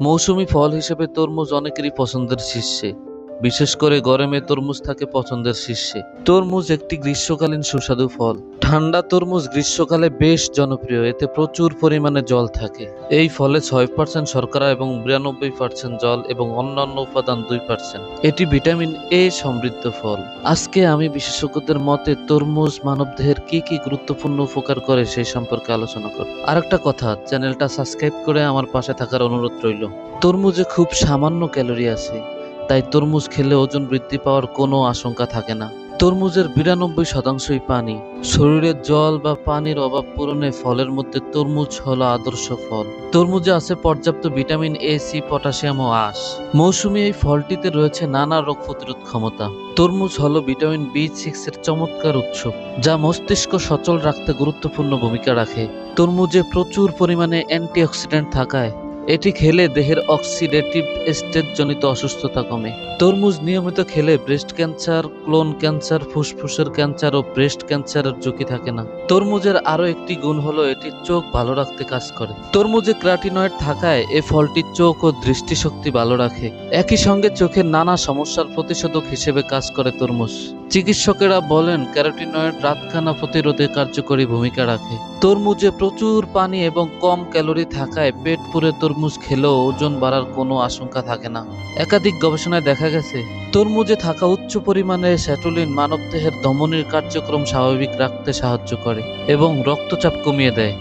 মৌসুমী ফল হিসেবে তরমুজ অনেকেরই পছন্দের শীর্ষে। বিশেষ করে গরমে তরমুজ থাকে পছন্দের শীর্ষে। তরমুজ একটি গ্রীষ্মকালীন সুস্বাদু ফল। ঠান্ডা তরমুজ গ্রীষ্মকালে বেশ জনপ্রিয়, এতে প্রচুর পরিমাণে জল থাকে। এই ফলে ছয় পার্সেন্ট শর্করা এবং বিরানব্বই পার্সেন্ট জল এবং অন্যান্য উপাদান দুই পার্সেন্ট এটি ভিটামিন এ সমৃদ্ধ ফল। আজকে আমি বিশেষজ্ঞদের মতে তরমুজ মানবদেহের কি কি গুরুত্বপূর্ণ উপকার করে সেই সম্পর্কে আলোচনা করব। আরেকটা কথা, চ্যানেলটা সাবস্ক্রাইব করে আমার পাশে থাকার অনুরোধ রইল। তরমুজে খুব সামান্য ক্যালোরি আছে, তাই তরমুজ খেলে ওজন বৃদ্ধি পাওয়ার কোনো আশঙ্কা থাকে না। তরমুজের বিরানব্বই শতাংশই পানি। শরীরে জল বা পানির অভাব পূরণে ফলের মধ্যে তরমুজ হলো আদর্শ ফল। তরমুজে আছে পর্যাপ্ত ভিটামিন এ, সি, পটাশিয়াম ও আঁশ। মৌসুমি এই ফলটিতে রয়েছে নানা রোগ প্রতিরোধ ক্ষমতা। তরমুজ হলো ভিটামিন বি সিক্স এর চমৎকার উৎস, যা মস্তিষ্ক সচল রাখতে গুরুত্বপূর্ণ ভূমিকা রাখে। তরমুজে প্রচুর পরিমাণে অ্যান্টিঅক্সিডেন্ট থাকায় এটি খেলে দেহের অক্সিডেটিভ স্টেট জনিত অসুস্থতা কমে। তরমুজ নিয়মিত খেলে ব্রেস্ট ক্যান্সার, ক্লোন ক্যান্সার, ফুসফুসের ক্যান্সার ও ব্রেস্ট ক্যান্সারের ঝুঁকি থাকে না। তরমুজের আরও একটি গুণ হলো এটি চোখ ভালো রাখতে কাজ করে। তরমুজে ক্রাটিনয়েড থাকায় এ ফলটি চোখ ও দৃষ্টিশক্তি ভালো রাখে। একই সঙ্গে চোখের নানা সমস্যার প্রতিষেধক হিসেবে কাজ করে তরমুজ। চিকিৎসকেরা বলেন, ক্যারোটিনয়েড রাতখানা প্রতিরোধে কার্যকরী ভূমিকা রাখে। তরমুজে প্রচুর পানি এবং কম ক্যালোরি থাকায় পেট পুরে তরমুজ খেলেও ওজন বাড়ার কোনো আশঙ্কা থাকে না। একাধিক গবেষণায় দেখা গেছে, তরমুজে থাকা উচ্চ পরিমাণে স্যাটোলিন মানবদেহের ধমনির কার্যক্রম স্বাভাবিক রাখতে সাহায্য করে এবং রক্তচাপ কমিয়ে দেয়।